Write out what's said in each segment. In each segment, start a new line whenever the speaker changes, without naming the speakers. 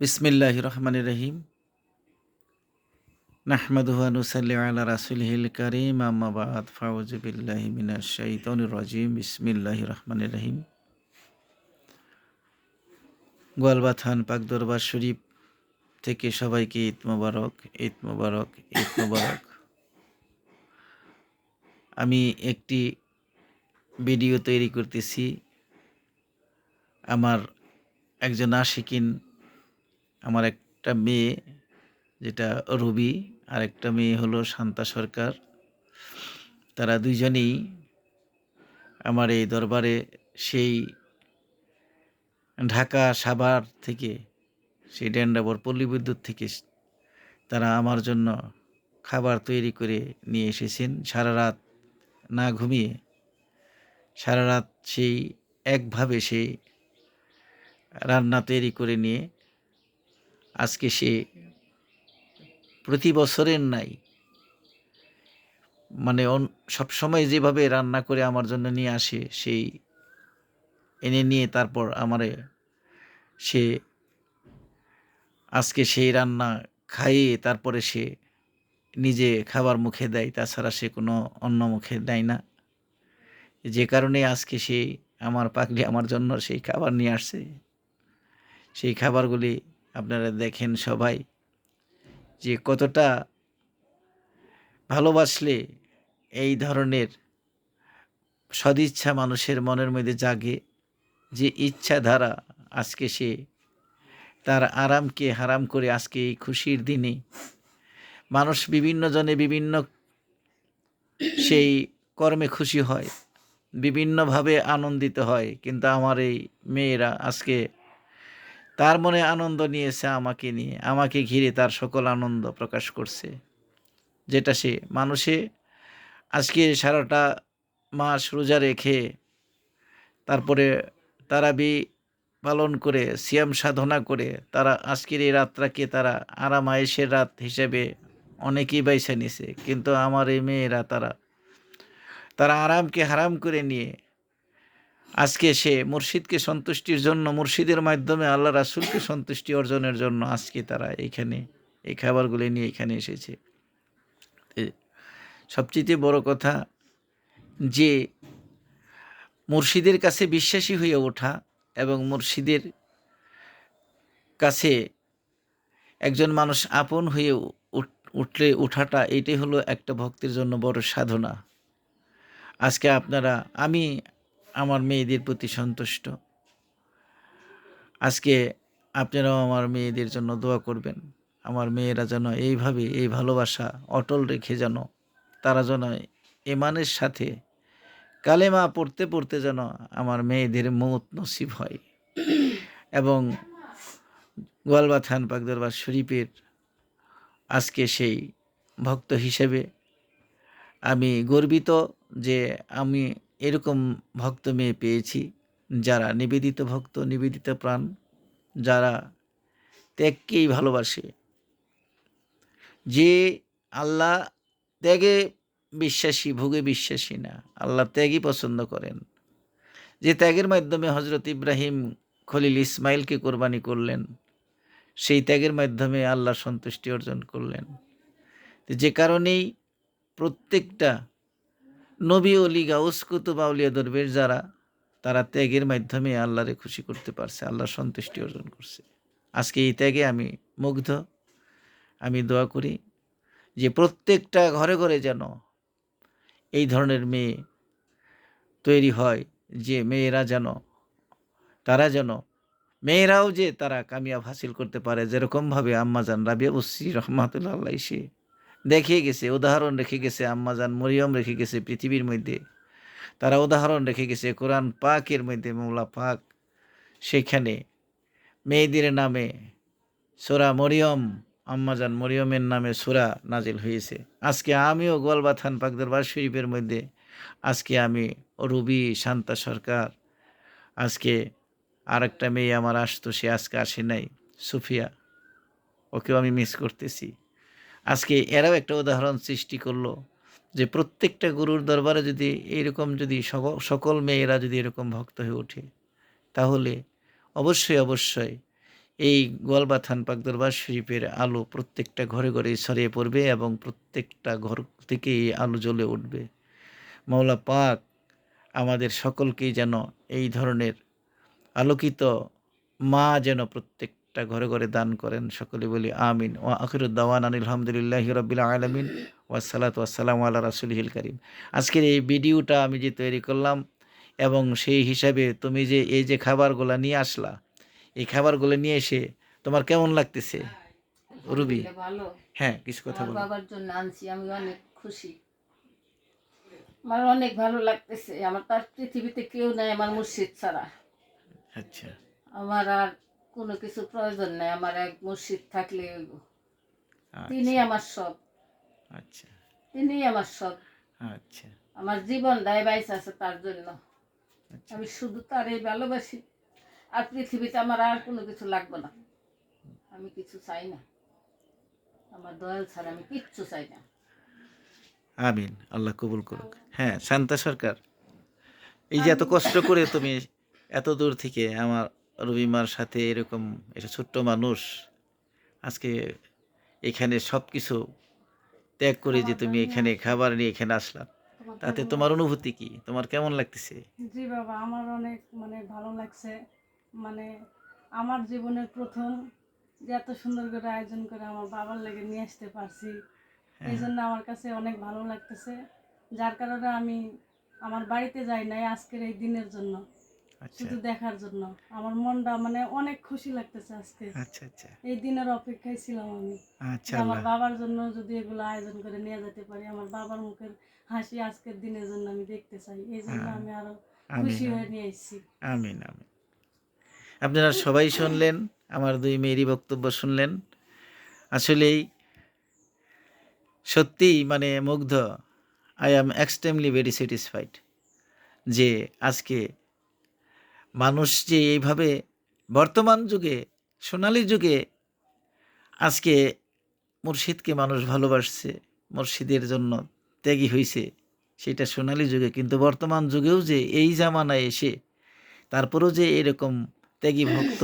বিসমিল্লাহ রহমান রহিম। নাহমাদুহানুসাল্লি আলা রাসুলহিল করিম আম্মাবাদ ফাউজবিল্লাহি মিনাশ শাইতানির রাজিম। বিসমিল্লাহ রহমান রহিম। গোয়ালবাথান পাক দরবার শরীফ থেকে সবাইকে ঈদ মোবারক ঈদ মোবারক ঈদ মোবারক। আমি একটি ভিডিও তৈরি করতেছি। আমার একজন আশিকিন আমার একটা মেয়ে, যেটা রবি আর একটা মেয়ে হলো শান্তা সরকার। তারা দুইজনেই আমার এই দরবারে সেই ঢাকা সাভার থেকে, সেই ড্যান্ডাবর পল্লী বিদ্যুৎ থেকে তারা আমার জন্য খাবার তৈরি করে নিয়ে এসেছেন। সারা রাত না ঘুমিয়ে, সারা রাত সেই একভাবে সেই রান্না তৈরি করে নিয়ে আজকে সে প্রতি বছরের নাই। মানে সবসময় যেভাবে রান্না করে আমার জন্য নিয়ে আসে, সেই এনে নিয়ে তারপর আমারে সে আজকে সেই রান্না খাইয়ে তারপরে সে নিজে খাবার মুখে দেয়, তাছাড়া সে কোনো অন্য মুখে দেয় না। যে কারণে আজকে সে আমার পাকলি আমার জন্য সেই খাবার নিয়ে আসছে। সেই খাবারগুলি আপনারা দেখেন সবাই যে কতটা ভালোবাসলে এই ধরনের সদিচ্ছা মানুষের মনের মধ্যে জাগে যে ইচ্ছা ধারা আজকে সে তার আরামকে হারাম করে আজকে এই খুশির দিনে মানুষ বিভিন্ন জনে বিভিন্ন সেই কর্মে খুশি হয়, বিভিন্নভাবে আনন্দিত হয়, কিন্তু আমার এই মেয়েরা আজকে তার মনে আনন্দ নিয়েছে আমাকে নিয়ে। আমাকে ঘিরে তার সকল আনন্দ প্রকাশ করছে। যেটা সে মানুষে আজকে সারাটা মাস রোজা রেখে তারপরে তারা বি পালন করে, সিয়াম সাধনা করে, তারা আজকের এই রাতটাকে তারা আরাম আয়েসের রাত হিসেবে অনেকেই বাইছে নিছে। কিন্তু আমার এই মেয়েরা তারা তারা আরামকে হারাম করে নিয়ে আজকে সে মুর্শিদকে সন্তুষ্টির জন্য, মুর্শিদের মাধ্যমে আল্লাহ রাসুলকে সন্তুষ্টি অর্জনের জন্য আজকে তারা এখানে, এই খাবারগুলি নিয়ে এখানে এসেছে। সবচেয়ে বড় কথা যে মুর্শিদের কাছে বিশ্বাসী হয়ে ওঠা এবং মুর্শিদের কাছে একজন মানুষ আপন হয়ে উঠলে ওঠাটা এটাই হলো একটা ভক্তের জন্য বড় সাধনা। আজকে আপনারা, আমি আমার মেয়েদের প্রতি সন্তুষ্ট। আজকে আপনারাও আমার মেয়েদের জন্য দোয়া করবেন। আমার মেয়েরা যেন এইভাবে এই ভালোবাসা অটল রেখে যেন তারা যেন এমানের সাথে কালেমা পড়তে পড়তে যেন আমার মেয়েদের মত নসিব হয়। এবং গোয়ালবা থান পাকদরবার শরীফের আজকে সেই ভক্ত হিসেবে আমি গর্বিত যে আমি এরকম ভক্ত মেয়ে পেয়েছি, যারা নিবেদিত ভক্ত, নিবেদিত প্রাণ, যারা ত্যাগকেই ভালোবাসে। যে আল্লাহ ত্যাগে বিশ্বাসী, ভোগে বিশ্বাসী না, আল্লাহ ত্যাগই পছন্দ করেন। যে ত্যাগের মাধ্যমে হজরত ইব্রাহিম খলিল ইসমাইলকে কোরবানি করলেন, সেই ত্যাগের মাধ্যমে আল্লাহ সন্তুষ্টি অর্জন করলেন। যে কারণেই প্রত্যেকটা নবী অলি গাউস কুতুব দরবেশ যারা, তারা ত্যাগের মাধ্যমে আল্লাহরে খুশি করতে পারছে, আল্লাহর সন্তুষ্টি অর্জন করছে। আজকে এই ত্যাগে আমি মুগ্ধ। আমি দোয়া করি যে প্রত্যেকটা ঘরে ঘরে যেন এই ধরনের মেয়ে তৈরি হয়, যে মেয়েরা যেন, তারা যেন, মেয়েরাও যে তারা কামিয়াব হাসিল করতে পারে, যেরকমভাবে আম্মাজান রাবিয়া বসি রহমাতুল্লাহ সে দেখিয়ে গেছে, উদাহরণ রেখে গেছে আম্মাজান, মরিয়ম রেখে গেছে পৃথিবীর মধ্যে। তারা উদাহরণ রেখে গেছে কোরআন পাকের মধ্যে, মোলা পাক। সেখানে মেয়েদের নামে সোরা মরিয়ম, আম্মাজান মরিয়মের নামে সুরা নাজিল হয়েছে। আজকে আমিও গোয়ালবাথান পাকদরবার শরীফের মধ্যে, আজকে আমি রুবি শান্তা সরকার, আজকে আরেকটা মেয়ে আমার আসতো, সে আজকে আসে নাই, সুফিয়া। ওকেও আমি মিস করতেছি। আজকে এরাও একটা উদাহরণ সৃষ্টি করল যে প্রত্যেকটা গুরুর দরবারে যদি এরকম যদি সকল মেয়েরা যদি এরকম ভক্ত হয়ে ওঠে, তাহলে অবশ্যই অবশ্যই এই গোয়ালবাথান পাকদরবার শরীফের আলো প্রত্যেকটা ঘরে ঘরে ছড়িয়ে পড়বে এবং প্রত্যেকটা ঘর থেকে এই আলো জ্বলে উঠবে। মাওলা পাক আমাদের সকলকেই যেন এই ধরনের আলোকিত মা যেন প্রত্যেকটা ঘরে ঘরে দান করেন। সকলে বলি আমিন। ও আখিরুদ্দাওয়ান আনিল আলহামদুলিল্লাহ রবিল আলমিন। ওয়াসালাত ওয়াসালাম আল্লাহ রাসুলহিল করিম। আজকের এই ভিডিওটা আমি যে তৈরি করলাম এবং সেই হিসাবে তুমি যে এই যে খাবারগুলো নিয়ে আসলা এই খাবারগুলো নিয়ে এসে তোমার কেমন লাগতেছে? রুবি? হ্যাঁ কিছু কথা বলো।
বাবার জন্য আনছি আমি অনেক খুশি। আমার অনেক ভালো লাগতেছে। আমার তার পৃথিবীতে কেউ নাই আমার মুর্শিদ ছাড়া।
আচ্ছা।
আমার আর কোনো কিছু প্রয়োজন নাই। আমার এক মুর্শিদ থাকলে তিনি আমার সব।
আচ্ছা।
তিনি আমার সব।
আচ্ছা।
আমার জীবন দায় বাইস আছে তার জন্য।
আচ্ছা।
আমি শুধু তারই ভালোবাসি। আর পৃথিবীতে আমার আর কোনো কিছু লাগবে না। আমি কিছু চাই না। আমার দয়াল ছাড়া আমি কিচ্ছু চাই না।
আমিন। আল্লাহ কবুল করুক। হ্যাঁ শান্তা সরকার। এই যে এত কষ্ট করে তুমি এত দূর থেকে আমার রবিমার সাথে এরকম একটা ছোট্ট মানুষ আজকে এখানে সব কিছু ত্যাগ করে যে তুমি এখানে খাবার নিয়ে এখানে আসলাম তাতে তোমার অনুভূতি কি? তোমার কেমন লাগতেছে?
জি বাবা আমার অনেক মানে ভালো লাগছে। মানে আমার জীবনের প্রথম যে এত সুন্দর করে আয়োজন করে আমার বাবার লেগে নিয়ে আসতে পারছি এই জন্য আমার কাছে অনেক ভালো লাগতেছে। যার কারণে আমি আমার বাড়িতে যাই নাই আজকের এই দিনের জন্য। শুধু দেখার জন্য। আমার মনটা মানে অনেক খুশি লাগতেছে আজকে।
আচ্ছা আচ্ছা।
এই দিনের অপেক্ষায় ছিলাম আমি।
আচ্ছা
আমার বাবার জন্য যদি এগুলো আয়োজন করে নিয়ে যেতে পারি আমার বাবার মুখের হাসি আজকের দিনের জন্য আমি দেখতে চাই। এই জন্য। আমি
আরও
খুশি হয়ে নিয়ে এসেছি
আমিন আমিন। আপনারা সবাই শুনলেন আমার দুই মেয়েরই বক্তব্য শুনলেন। আসলেই সত্যিই মানে মুগ্ধ। I am extremely very satisfied যে আজকে মানুষ যে এইভাবে বর্তমান যুগে, সোনালি যুগে আজকে মুর্শিদকে মানুষ ভালোবাসছে, মুর্শিদের জন্য ত্যাগী হয়েছে সেটা সোনালি যুগে। কিন্তু বর্তমান যুগেও যে এই জামানায় এসে তারপরেও যে এরকম ত্যাগী ভক্ত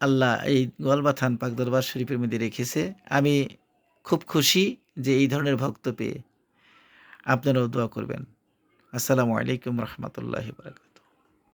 আল্লাহ এই গোয়ালবাথান পাক দরবার শরীফের মধ্যে রেখেছে, আমি খুব খুশি যে এই ধরনের ভক্ত পেয়ে। আপনারাও দোয়া করবেন। আসসালামু আলাইকুম রহমতুল্লাহ বারকাত